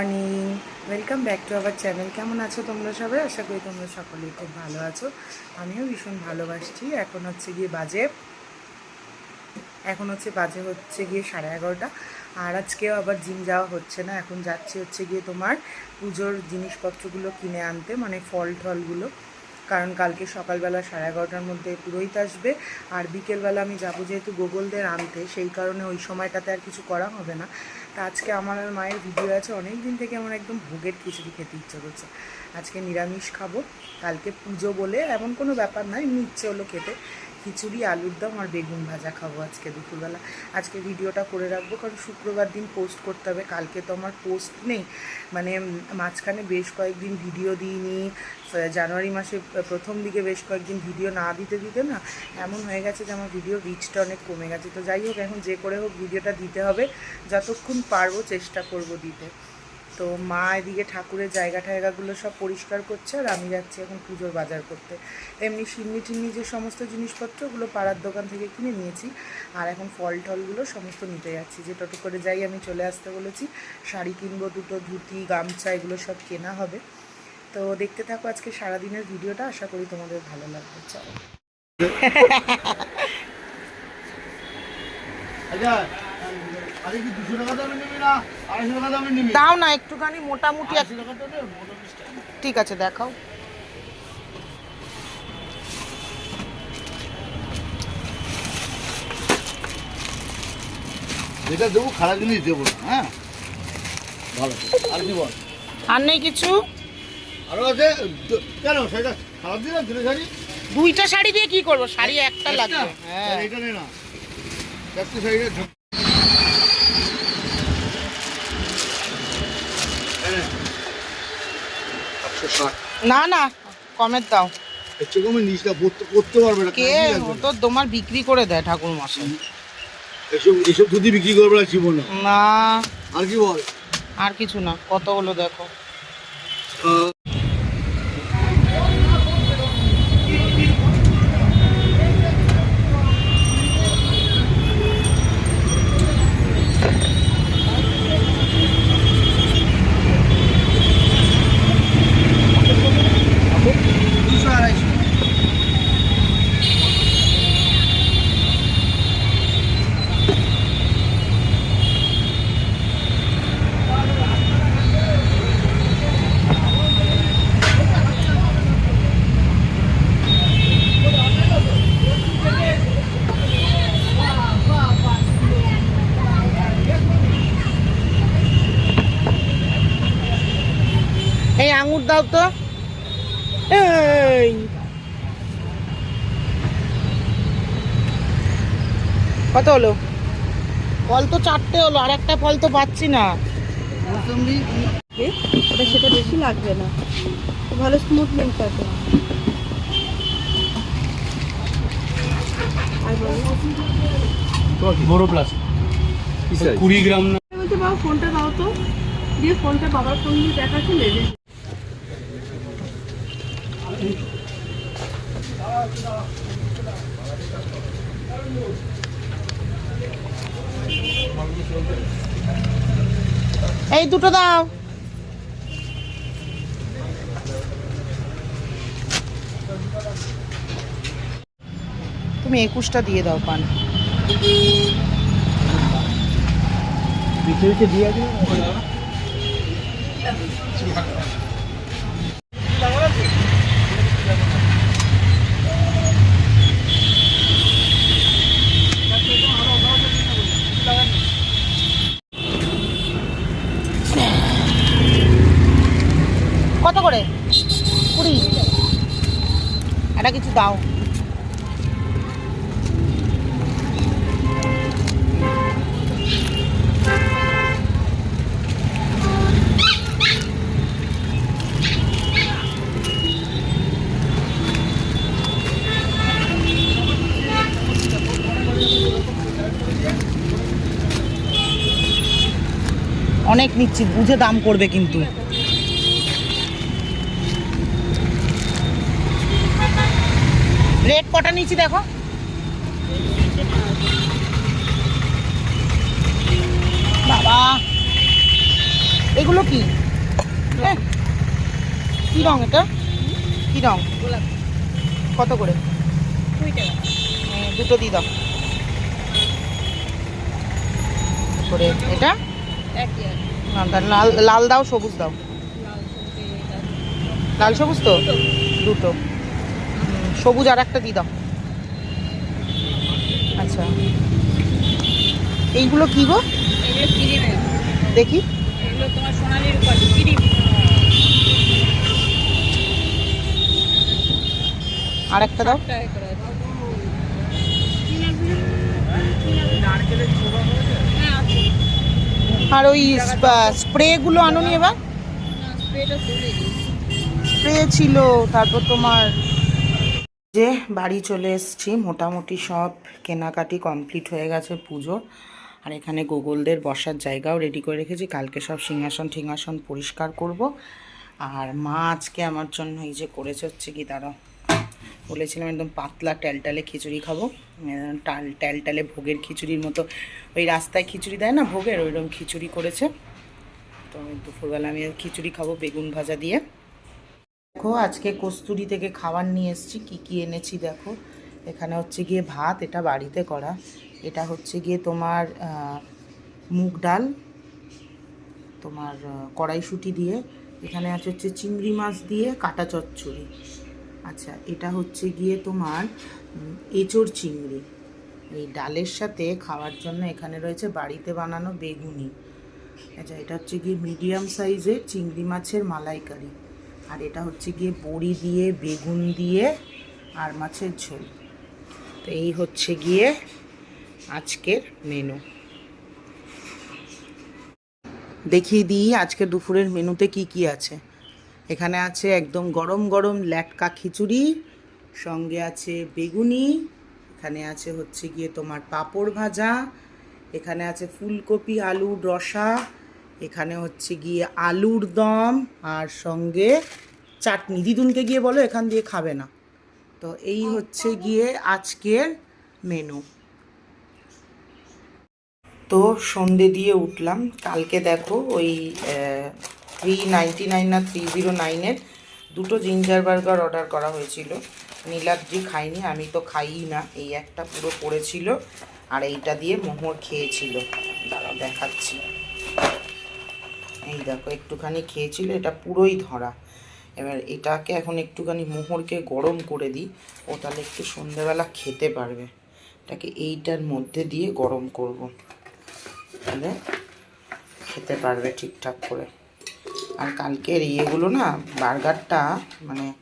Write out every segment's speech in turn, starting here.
Morning welcome back to our channel কেমন আছো তোমরা সবাই? আশা করি তোমরা সকলেই খুব ভালো আছো। আমিও ভীষণ ভালোবাসছি। এখন হচ্ছে গিয়ে বাজে। এখন হচ্ছে বাজে হচ্ছে গিয়ে সাড়ে এগারোটা। আর আজকেও আবার জিম যাওয়া হচ্ছে না। এখন যাচ্ছি হচ্ছে গিয়ে তোমার পুজোর জিনিসপত্রগুলো কিনে আনতে মানে ফল টলগুলো। কারণ কালকে সকালবেলা সাড়ে এগারোটার মধ্যে পুরোহিত আসবে। আর বিকেলবেলা আমি যাব যেহেতু গোগলদের আনতে, সেই কারণে ওই সময়টাতে আর কিছু করা হবে না। আজকে আমার আর মায়ের ভিডিও আছে অনেক দিন থেকে আমার একদম ভোগের খিচুড়ি খেতে ইচ্ছে করছে। আজকে নিরামিষ খাব, কালকে পুজো বলে এমন কোনো ব্যাপার নয় এমনি ইচ্ছে হলো খেতে। খিচুড়ি, আলুর দম আর বেগুন ভাজা খাব আজকে দুপুরবেলা। আজকে ভিডিওটা করে রাখব কারণ শুক্রবার দিন পোস্ট করতে হবে। কালকে তো আমার পোস্ট নেই। মানে মাঝখানে বেশ কয়েকদিন ভিডিও দিইনি। জানুয়ারি মাসে প্রথম দিকে বেশ কয়েকদিন ভিডিও না দিতে দিতে না এমন হয়ে গেছে যে আমার ভিডিও রিচটা অনেক কমে গেছে। তো যাই হোক, এখন যে করে হোক ভিডিওটা দিতে হবে। যতক্ষণ পারব চেষ্টা করব দিতে। তো মা এদিকে ঠাকুরের জায়গা টায়গাগুলো সব পরিষ্কার করছে আর আমি যাচ্ছি এখন পুজোর বাজার করতে। এমনি সিন্নি টিন্নি যে সমস্ত জিনিসপত্র ওগুলো পাড়ার দোকান থেকে কিনে নিয়েছি। আর এখন ফল টলগুলো সমস্ত নিতে যাচ্ছি। যে টোটো করে যাই আমি চলে আসতে বলেছি। শাড়ি কিনবো, দুটো ধুতি, গামছা এগুলো সব কেনা হবে। তো দেখতে থাকো আজকে সারাদিনের ভিডিওটা। আশা করি তোমাদের ভালো লাগবে। চলো। আচ্ছা। দাও না একটুখানি মোটামুটি। ঠিক আছে দেখাও। যেটা দেবো খারাপ জিনিস দেবো হ্যাঁ? ভালো আর কি বল? আর নেই কিছু? আরও আছে? কেন সেটা খারাপ দিলাম তুলে শাড়ি? দুইটা শাড়ি দিয়ে কি করব? শাড়ি একটা লাগবে হ্যাঁ। এটা নে না। চারটে শাড়িটা ঢুক- এই নে। একশো ষাট। না না কমের দাও। একটু চেয়ে কমে নিস না, পারবে কে। তো তোমার বিক্রি করে দেয় ঠাকুর মশাই এসব এসব ধুতি বিক্রি করবে না জীবনে। না। আর কি বল? আর কিছু না কত হলো দেখো। আঙুর দাও তো। এই। কত হলো? ফল তো চারটে হলো আর একটা ফল তো পাচ্ছি না। ওটা সেটা বেশি লাগবে না। ভালো স্মুথনিং থাকে আর বড় প্লাস কুড়ি গ্রাম না। বলতে বাবা ফোনটা দাও তো। দিয়ে ফোনটা বাবার ফোন দিয়ে দেখাচ্ছে এই দুটো দাও। তুমি একুশটা দিয়ে দাও পান। কত করে কুড়ি এটা কিছু দাও। অনেক নিচ্ছি বুঝে দাম করবে কিন্তু। রেট কটা নিচ্ছি দেখো? বাবা। এগুলো কি? রং এটা? কি রং? কত করে? দুটো দিয়ে দাও। করে এটা? লাল লাল দাও সবুজ দাও। লাল সবুজ তো? দুটো। সবুজ আর একটা দিয়ে দাও আচ্ছা। এইগুলো কি গো? দেখি। আর একটা দাও। আর ওই স্প্রেগুলো এবার? না গেছে স্প্রে ছিল তারপর তোমার যে বাড়ি চলে এসেছি, মোটামুটি সব কেনাকাটি কমপ্লিট হয়ে গেছে পুজো। আর এখানে গোগলদের বসার জায়গাও রেডি করে রেখেছি। কালকে সব সিংহাসন ঠিংহাসন পরিষ্কার করব। আর মা আজকে আমার জন্য এই যে করেছে হচ্ছে কি তারা বলেছিলাম একদম পাতলা ট্যালটালে খিচুড়ি খাব। টাল ট্যালটালে ভোগের খিচুড়ির মতো। ওই রাস্তায় খিচুড়ি দেয় না ভোগের? ওইরকম খিচুড়ি করেছে। তো দুপুরবেলা আমি খিচুড়ি খাব বেগুন ভাজা দিয়ে। দেখো, আজকে কস্তুরি থেকে খাবার নিয়ে এসেছি। কি কি এনেছি দেখো। এখানে হচ্ছে গিয়ে ভাত, এটা বাড়িতে করা। এটা হচ্ছে গিয়ে তোমার মুগ ডাল, তোমার কড়াইশুঁটি দিয়ে। এখানে আছে হচ্ছে চিংড়ি মাছ দিয়ে কাটা চচ্চড়ি। আচ্ছা এটা হচ্ছে গিয়ে তোমার এঁচোড় চিংড়ি। এই ডালের সাথে খাওয়ার জন্য এখানে রয়েছে বাড়িতে বানানো বেগুনি। আচ্ছা এটা হচ্ছে গিয়ে মিডিয়াম সাইজের চিংড়ি মাছের মালাইকারি। আর এটা হচ্ছে গিয়ে বড়ি দিয়ে, বেগুন দিয়ে আর মাছের ঝোল। তো এই হচ্ছে গিয়ে আজকের মেনু দেখিয়ে দিই আজকে দুপুরের মেনুতে কি কি আছে। এখানে আছে একদম গরম গরম ল্যাটকা খিচুড়ি, সঙ্গে আছে বেগুনি, এখানে আছে হচ্ছে গিয়ে তোমার পাঁপড় ভাজা, এখানে আছে ফুলকপি, আলু, রসা এখানে হচ্ছে গিয়ে আলুর দম আর সঙ্গে চাটনি। দিদুনকে গিয়ে বলো এখান দিয়ে খাবে না। তো এই হচ্ছে গিয়ে আজকের মেনু। তো সন্ধে দিয়ে উঠলাম। কালকে দেখো ওই থ্রি নাইনটি নাইন না থ্রি জিরো নাইনের দুটো জিঞ্জার বার্গার অর্ডার করা হয়েছিল। নীলাদ্রি খাইনি আমি তো খাইই না। এই একটা পুরো পড়েছিল আর এইটা দিয়ে মোহর খেয়েছিল। দাঁড়াও দেখাচ্ছি। এই দেখো, একটুখানি খেয়েছিল, এটা পুরোই ধরা। এবার এটাকে এখন একটুখানি মোহরকে গরম করে দিই, ও তাহলে একটু সন্ধ্যেবেলা খেতে পারবে। এটাকে এইটার মধ্যে দিয়ে গরম করব। তাহলে খেতে পারবে ঠিকঠাক করে। আর কালকের ইয়েগুলো না, বার্গারটা মানে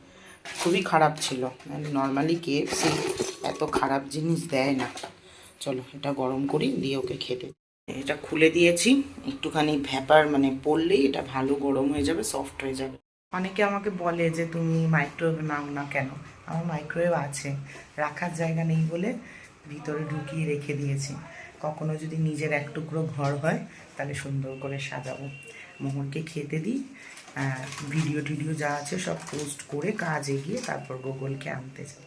খুবই খারাপ ছিল। নর্মালি কেএফসি এত খারাপ জিনিস দেয় না। চলো, এটা গরম করি, দিয়ে ওকে খেতে। এটা খুলে দিয়েছি। একটুখানি ভ্যাপার মানে পড়লেই এটা ভালো গরম হয়ে যাবে সফট হয়ে যাবে। অনেকে আমাকে বলে যে, তুমি মাইক্রোওয়েভ নাও না কেন? আমার মাইক্রোওয়েভ আছে, রাখার জায়গা নেই বলে ভিতরে ঢুকিয়ে রেখে দিয়েছি। কখনো যদি নিজের এক টুকরো ঘর হয়, তাহলে সুন্দর করে সাজাবো। মোহনকে খেতে দিই ভিডিও টিডিও যা আছে সব পোস্ট করে কাজ এগিয়ে তারপর গুগলকে আনতে যাব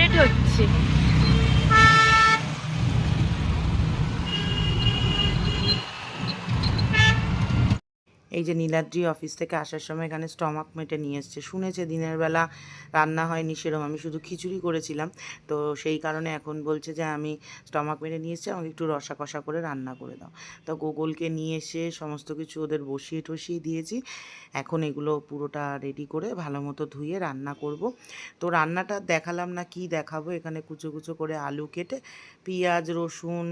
ভাইব্রেট হচ্ছে। এই যে নীলাদ্রি অফিস থেকে আসার সময় এখানে স্টমাক মেটে নিয়ে এসছে। শুনেছে দিনের বেলা রান্না হয়নি সেরকম, আমি শুধু খিচুড়ি করেছিলাম। তো সেই কারণে এখন বলছে যে আমি স্টমাক মেটে নিয়ে এসছি, আমাকে একটু রসা কষা করে রান্না করে দাও। তো গোগলকে নিয়ে এসে সমস্ত কিছু ওদের বসিয়ে টসিয়ে দিয়েছি। এখন এগুলো পুরোটা রেডি করে ভালো মতো ধুয়ে রান্না করব। তো রান্নাটা দেখালাম না কি দেখাবো, এখানে কুচো কুচো করে আলু কেটে পেঁয়াজ, রসুন,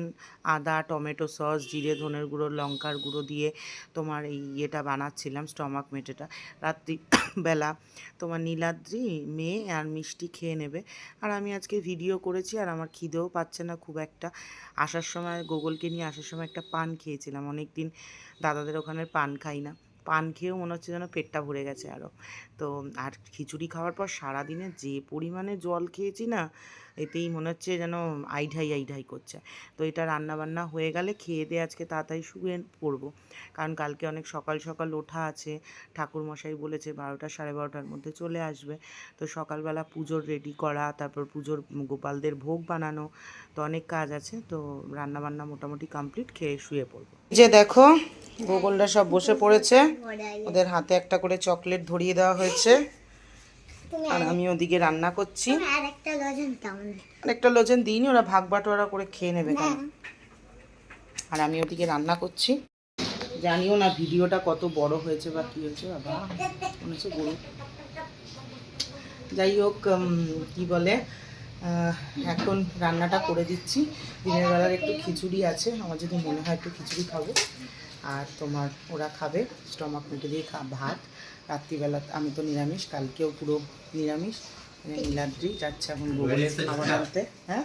আদা, টমেটো সস, জিরে, ধনের গুঁড়ো, লঙ্কার গুঁড়ো দিয়ে তোমার এই ইয়েটা বানাচ্ছিলাম, স্টমাক মেটেটা, রাত্রি বেলা তোমার নীলাদ্রি, মেয়ে আর মিষ্টি খেয়ে নেবে। আর আমি আজকে ভিডিও করেছি আর আমার খিদেও পাচ্ছে না খুব একটা। আসার সময়, গোগলকে নিয়ে আসার সময় একটা পান খেয়েছিলাম। অনেক দিন দাদাদের ওখানের পান খাই না। পান খেয়েও মনে হচ্ছে যেন পেটটা ভরে গেছে আরও তো আর খিচুড়ি খাওয়ার পর সারাদিনে যে পরিমাণে জল খেয়েছি না এতেই মনে হচ্ছে যেন আইঢাই আইঢাই করছে। তো এটা রান্না বান্না হয়ে গেলে খেয়ে দিয়ে আজকে তাড়াতাড়ি শুয়ে পড়ব। কারণ কালকে অনেক সকাল সকাল ওঠা আছে। ঠাকুর মশাই বলেছে বারোটা, সাড়ে বারোটার মধ্যে চলে আসবে। তো সকালবেলা পুজোর রেডি করা, তারপর পুজোর গোপালদের ভোগ বানানো, তো অনেক কাজ আছে। তো রান্না বান্না মোটামুটি কমপ্লিট খেয়ে শুয়ে পড়ব। যে দেখো গোগলরা সব বসে পড়েছে। ওদের হাতে একটা করে চকলেট ধরিয়ে দেওয়া হয়েছে। আর আমি ওদিকে রান্না করছি। আর একটা লজেন দিইনি ওরা ভাগ বাটোয়ারা করে খেয়ে নেবে কেন আর আমি ওদিকে রান্না করছি। জানিও না ভিডিওটা কত বড় হয়েছে বা কী হয়েছে বাবা। মনে হচ্ছে গরু। যাই হোক কি বলে এখন রান্নাটা করে দিচ্ছি। দিনের বেলার একটু খিচুড়ি আছে আমার যদি মনে হয় একটু খিচুড়ি খাব। আর তোমার ওরা খাবে স্টমাক মেটে দিয়ে খা ভাত। রাত্রিবেলা আমি তো নিরামিষ কালকেও পুরো নিরামিষ। মানে নীলাদ্রি যাচ্ছে এখন গোবরের খাবার আনতে হ্যাঁ?